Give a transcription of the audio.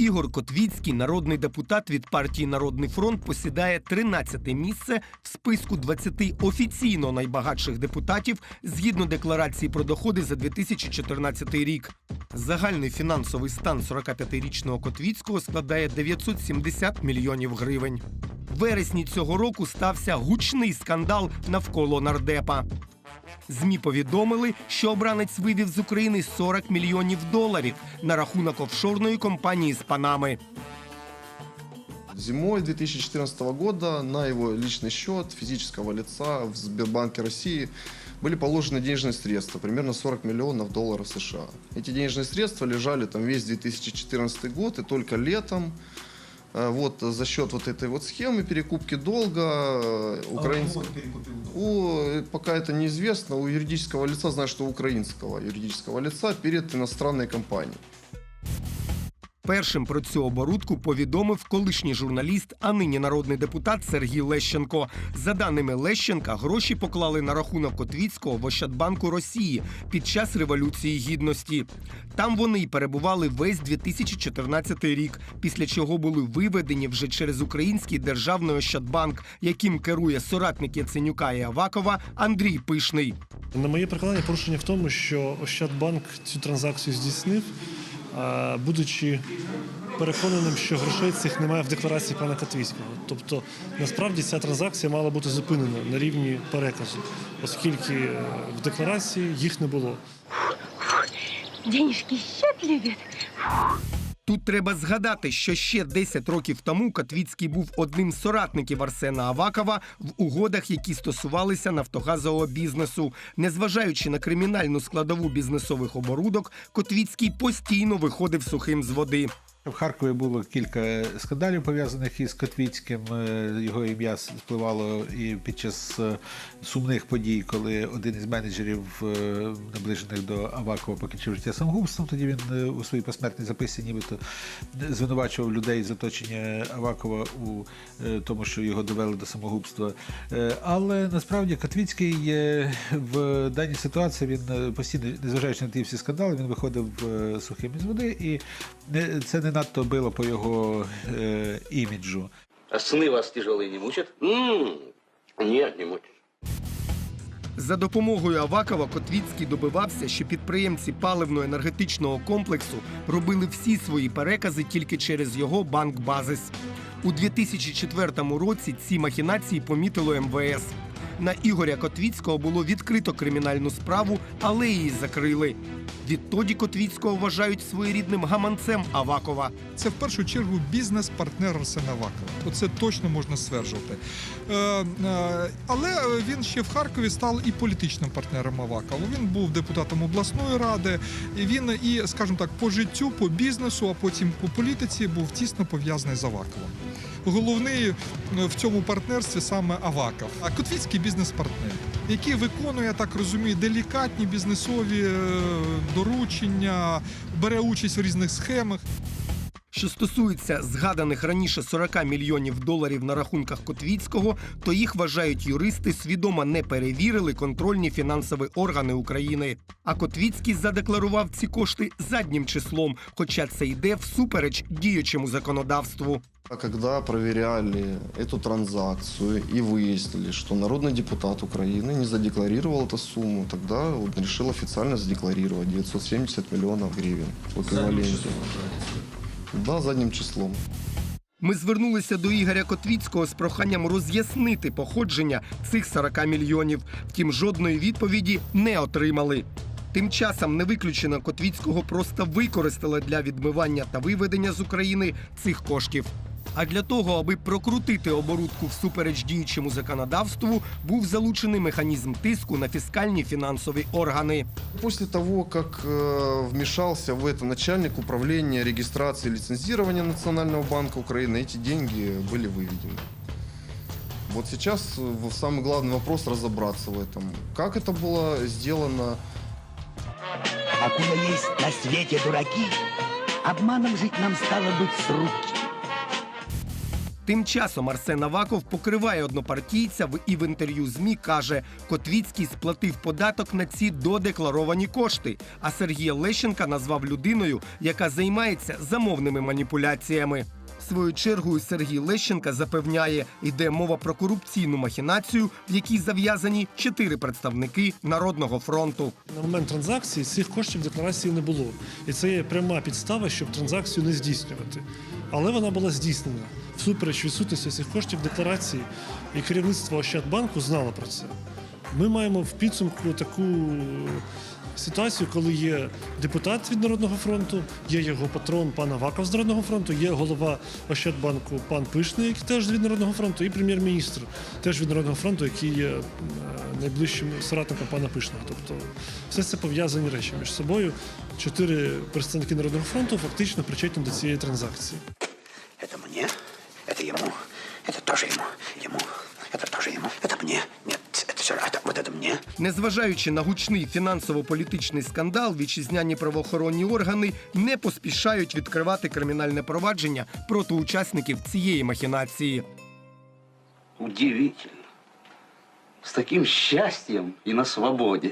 Ігор Котвіцький, народний депутат від партії Народний фронт, посідає 13-те місце в списку 20 офіційно найбагатших депутатів згідно декларації про доходи за 2014 рік. Загальний фінансовий стан 45-річного Котвіцького складає 970 мільйонів гривень. Вересні цього року стався гучний скандал навколо нардепа. ЗМІ повідомили, що обранець вивів з України 40 мільйонів доларів на рахунок офшорної компанії з Панами. Зимой 2014 года на его личный счет физического лица в Сбербанке России были положены денежные средства, примерно 40 миллионов долларов США. Эти денежные средства лежали там весь 2014 год и только летом э, вот за счет вот этой вот схемы перекупки долга э, украинцев. У, э, пока это неизвестно, у юридического лица, знаю, что у украинского юридического лица перед иностранной компанией. Першим про цю оборудку повідомив колишній журналіст, а нині народний депутат Сергій Лещенко. За даними Лещенка, гроші поклали на рахунок Котвіцького в Ощадбанку Росії під час революції гідності. Там вони й перебували весь 2014 рік, після чого були виведені вже через український державний Ощадбанк, яким керує соратник Яценюка і Авакова Андрій Пишний. На моє переконання, порушення в тому, що Ощадбанк цю транзакцію здійснив, будучи переконаним, що грошей цих немає в декларації пана Катвійського. Тобто, насправді ця транзакція мала бути зупинена на рівні переказу, оскільки е, в декларації їх не було. Денежки счастливы. Тут треба згадати, що ще 10 років тому Катвіцький був одним з соратників Арсена Авакова в угодах, які стосувалися нафтогазового бізнесу. Незважаючи на кримінальну складову бізнесових оборудок, Котвіцький постійно виходив сухим з води. В Харкові було кілька скандалів пов'язаних із Котвіцьким. Е, Його ім'я спливало і під час е, сумних подій, коли один із менеджерів, е, наближених до Авакова, покінчив життя самогубством. Тоді він у своїй посмертній записці нібито звинувачував людей з оточення Авакова у тому, що його довели до самогубства. Але насправді Котвіцький в даній ситуації він постійно, незважаючи на ті всі скандали, він виходив сухим із води, і це не надто било по його е, іміджу. А сны вас тяжелые не мучат? М, Нет, не мучат. За допомогою Авакова Котвіцький добивався, що підприємці паливно-енергетичного комплексу робили всі свої перекази тільки через його банк Базис. У 2004 році ці махінації помітило МВС. На Ігоря Котвіцького було відкрито кримінальну справу, але її закрили. Відтоді Котвіцького вважають своєрідним гаманцем Авакова. Це в першу чергу бізнес-партнер Арсена Авакова. Оце точно можна стверджувати. Е, е, але він ще в Харкові став і політичним партнером Авакова. Він був депутатом обласної ради, він і, скажімо так, по життю, по бізнесу, а потім по політиці був тісно пов'язаний з Аваковим. Головний в цьому партнерстві саме Аваков, а Котвіцький бізнес-партнер, який виконує, я так розумію, делікатні бізнесові е, доручення, бере участь в різних схемах. Що стосується згаданих раніше 40 мільйонів доларів на рахунках Котвіцького, то їх вважають юристи, свідомо не перевірили контрольні фінансові органи України. А Котвіцький задекларував ці кошти заднім числом, хоча це йде всупереч діючому законодавству. А когда проверяли эту транзакцию и выяснили, что народный депутат Украины не задекларировал эту сумму, тогда он решил официально задекларировать 970 миллионов гривен в эквиваленте. Да, задним числом. Ми звернулися до Ігоря Котвіцького з проханням роз'яснити походження цих 40 мільйонів. Втім, жодної відповіді не отримали. Тим часом не виключено Котвіцького просто використали для відмивання та виведення з України цих коштів. А для того, аби прокрутити оборудку всупереч діючому законодавству, був залучений механізм тиску на фіскальні фінансові органи. После того, как э, вмешался в это начальник управления регистрации и лицензирования Национального банка Украины, эти деньги были выведены. Вот сейчас э, в- самый главный вопрос разобраться в этом. Как это было сделано, Покуда есть на свете дураки, обманом жить нам стало быть с руки. Тим часом Арсен Аваков покриває однопартійця і в інтерв'ю ЗМІ каже, Котвіцький сплатив податок на ці додекларовані кошти. А Сергія Лещенка назвав людиною, яка займається замовними маніпуляціями. Свою чергою Сергій Лещенка запевняє, йде мова про корупційну махінацію, в якій зав'язані чотири представники Народного фронту. На момент транзакції цих коштів в декларації не було. І це є пряма підстава, щоб транзакцію не здійснювати. Але вона була здійснена всупереч відсутності цих коштів в декларації, і керівництво Ощадбанку знало про це. Ми маємо в підсумку таку ситуацію, коли є депутат від Народного фронту, є його патрон пан Аваков з Народного фронту, є голова Ощадбанку пан Пишний, який теж від Народного фронту, і прем'єр-міністр теж від Народного фронту, який є е, найближчим соратником пана Пишного. Тобто все це пов'язані речі між собою. Чотири представники Народного фронту фактично причетні до цієї транзакції. Это мне, это ему, это тоже ему, ему, это тоже ему, это мне, нет, Незважаючи на гучний фінансово-політичний скандал, вітчизняні правоохоронні органи не поспішають відкривати кримінальне провадження проти учасників цієї махінації. Удивительно. З таким щастям і на свободе.